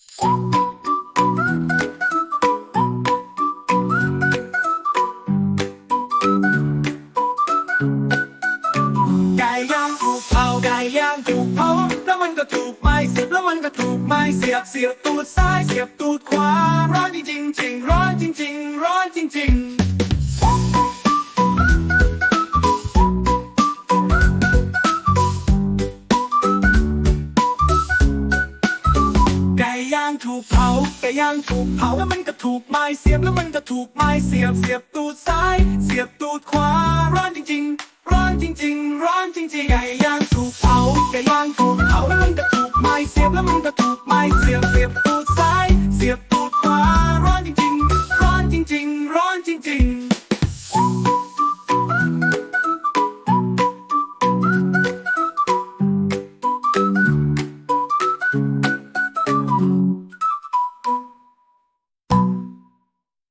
ไก่ย่างถูกเผาไก่ย่างถูกเผาแล้วมันก็ถูกไม้เสียบแล้วมันก็ถูกไม้เสียบเสียบตูดซ้ายเสียบตูดขวาร้อนจริงจริงจริงร้อน ย่างถูกเผาไก่ย่างถูกเผาแล้วมันก็ถูกไม้เสียบแล้วมันก็ถูกไม้เสียบเสียบตูดซ้าย เสียบตูดขวาร้อนจริง ๆ ร้อนจริง ๆ ร้อนจริงๆไก่ย่างถูกเผาไก่ย่างถูกเผาแล้วมันก็ถูกไม้เสียบแล้วมันก็ถูกไม้เสียบเสียบตูดซ้าย เสียบตูดขวาร้อนจริง ๆ ร้อนจริง ๆ ร้อนจริง